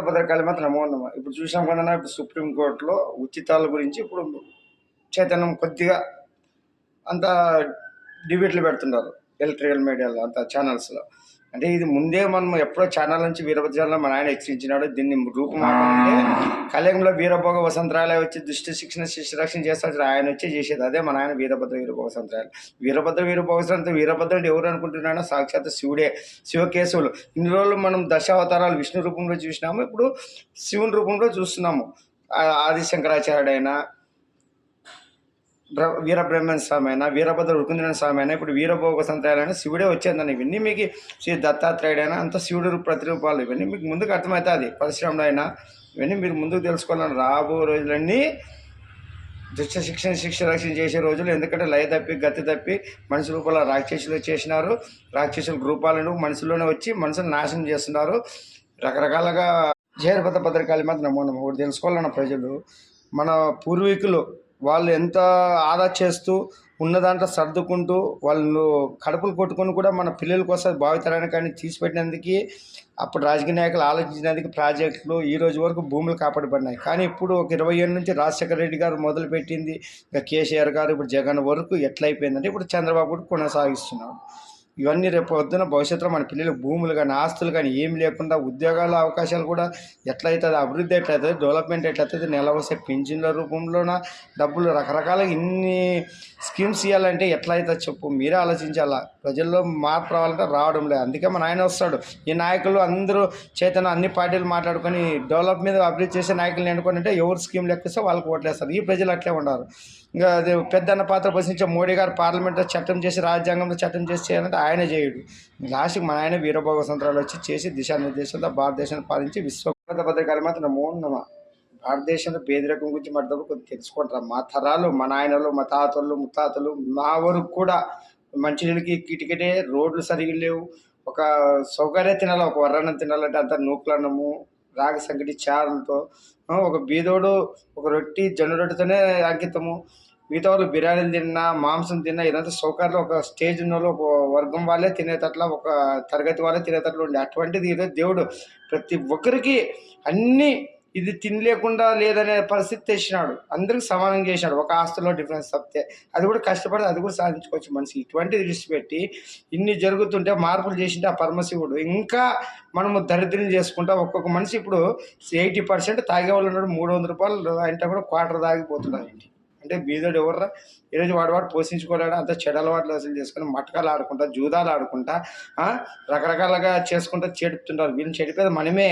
పథకాలు మాత్రం నమో నమ ఇప్పుడు చూసాం కదా ఇప్పుడు సుప్రీంకోర్టులో ఉచితాల గురించి ఇప్పుడు చైతన్యం కొద్దిగా అంత డిబేట్లు పెడుతున్నారు. ఎలక్ట్రికల్ మీడియాలో అంత ఛానల్స్లో అంటే ఇది ముందే మనం ఎప్పుడో ఛానల్ నుంచి వీరభద్రాలలో మన ఆయన హెచ్చరించినాడు. దీన్ని రూపుమాపంటే కలియుగంలో వీరభోగ వసంతరాలయ వచ్చి దుష్టి శిక్షణ శిష్య రక్షణ చేస్తాడు ఆయన వచ్చి చేసేది అదే మన ఆయన వీరభద్ర వీరభోగ వసంతరాలు. వీరభద్ర వీరభోగ వసంత వీరభద్రుడు ఎవరు అనుకుంటున్నాడో సాక్షాత్ శివుడే శివకేశవులు. ఇన్ని రోజులు మనం దశావతారాలు విష్ణు రూపంలో చూసినాము. ఇప్పుడు శివుని రూపంలో చూస్తున్నాము. ఆది శంకరాచార్యుడైనా వీరబ్రహ్మణ వీరబ్రహ్మణ్య స్వామి అయినా వీరభద్ర రుకుంద్రన స్వామి అయినా ఇప్పుడు వీరభోగ సంతాయాలైనా శివుడే వచ్చేందని ఇవన్నీ మీకు శ్రీ దత్తాత్రేయుడైనా అంత శివుడు ప్రతిరూపాలు ఇవన్నీ మీకు ముందుకు అర్థమవుతుంది పరశురాముడు అయినా ఇవన్నీ మీరు ముందుకు తెలుసుకోవాలని రాబో రోజులన్నీ దుష్ట శిక్షణ శిక్ష రక్షణ చేసే రోజులు ఎందుకంటే లయ తప్పి గతి తప్పి మనిషి రూపంలో రాక్షసులు చేసినారు. రాక్షసుల రూపాలను మనుషుల్లోనే వచ్చి మనుషులు నాశనం చేస్తున్నారు. రకరకాలుగా జేరపత పత్రికలు మాత్రం నమో నమో ఒకటి తెలుసుకోవాలన్న ప్రజలు మన పూర్వీకులు వాళ్ళు ఎంత ఆదా చేస్తూ ఉన్న దాంట్లో సర్దుకుంటూ వాళ్ళు కడుపులు కొట్టుకొని కూడా మన పిల్లల కోసం భావితరాన్ని కానీ తీసిపెట్టినందుకు అప్పుడు రాజకీయ నాయకులు ఆలోచించినందుకు ప్రాజెక్టులు ఈ రోజు వరకు భూములు కాపాడబడినాయి. కానీ ఇప్పుడు ఒక ఇరవై ఏళ్ళ నుంచి రాజశేఖర రెడ్డి గారు మొదలుపెట్టింది. ఇంకా కేసీఆర్ గారు ఇప్పుడు జగన్ వరకు ఎట్లయిపోయిందంటే ఇప్పుడు చంద్రబాబు కూడా కొనసాగిస్తున్నాడు. ఇవన్నీ రేపు పొద్దున భవిష్యత్తులో మన పిల్లలకు భూములు కానీ ఆస్తులు కానీ ఏం లేకుండా ఉద్యోగాల అవకాశాలు కూడా ఎట్లయితుంది అభివృద్ధి ఎట్లయితుంది డెవలప్మెంట్ ఎట్లయితుంది నెల వస్తే పింఛన్ల రూపంలోన డబ్బులు రకరకాల ఇన్ని స్కీమ్స్ ఇవ్వాలంటే ఎట్లయితే అవుతుంది చెప్పు మీరే ఆలోచించాలా? ప్రజల్లో మార్పు రావాలంటే రావడం లేదు అందుకే మన ఆయన వస్తాడు. ఈ నాయకులు అందరూ చైతన్య అన్ని పార్టీలు మాట్లాడుకొని డెవలప్ మీద అభివృద్ధి చేసే నాయకులు ఎన్నుకొని అంటే ఎవరు స్కీమ్ లెక్కిస్తే వాళ్ళకి ఓట్లేస్తారు. ఈ ప్రజలు అట్లే ఉండరు ఇంకా అది పెద్దన్న పాత్ర పోషించే మోడీ గారు పార్లమెంట్లో చట్టం చేసి రాజ్యాంగంలో చట్టం చేసి చేయాలంటే ఆయన చేయుడు లాస్ట్కి మన ఆయన వీరభోగ సంత్రాలు వచ్చి చేసి దిశానిర్దేశంతో భారతదేశాన్ని పాలించి విశ్వత పత్రికలు మాత్రం నమో. భారతదేశంలో పేదరికం గురించి మద్దతు కొద్దిగా తెలుసుకుంటారు? మా తరాలు మా నాయనలు మా తాతలు ముత్తాతలు మా వరకు కూడా మంచినీళ్ళకి కిటికటే రోడ్లు సరిగా లేవు. ఒక సౌకర్యం తినాలి? ఒక వర్రన్నం తినాలంటే అంత నూకులన్నము రాగి సంగటి చారంతో ఒక బీదోడు ఒక రొట్టి జొన్న రొట్టెతోనే అంకితము. మిగతా వాళ్ళు బిర్యానీలు తిన్నా మాంసం తిన్నా ఇదంతా సౌకర్యాలు ఒక స్టేజ్ ఉన్న వాళ్ళు ఒక వర్గం వాళ్ళే తినేటట్ల ఒక తరగతి వాళ్ళే తినేటట్లు ఉండే. అటువంటిది ఈరోజు దేవుడు ప్రతి ఒక్కరికి అన్నీ ఇది తినలేకుండా లేదనే పరిస్థితి తెచ్చినాడు. అందరికి సమానం చేసినాడు ఒక ఆస్తులో డిఫరెన్స్ తప్పితే అది కూడా కష్టపడి అది కూడా సాధించుకోవచ్చు మనిషి. ఇటువంటిది పెట్టి ఇన్ని జరుగుతుంటే మార్పులు చేసింటే ఆ పరమశివుడు. ఇంకా మనము దరిద్రం చేసుకుంటా ఒక్కొక్క మనిషి ఇప్పుడు ఎయిటీ పర్సెంట్ తాగేవాళ్ళు ఉన్నాడు. మూడు వందల రూపాయలు అంటే కూడా క్వార్టర్ తాగిపోతున్నారండి అంటే బీదోడు ఎవర్రా? ఈరోజు వాడు వాడు పోషించుకోలేడు? అంత చెడు అలవాట్లు అసలు చేసుకొని మటకాలు ఆడుకుంటా జూదాలు ఆడుకుంటా ఆ, రకరకాలుగా చేసుకుంటా చెడుతుంటారు. వీళ్ళని చెడిపోయేది మనమే.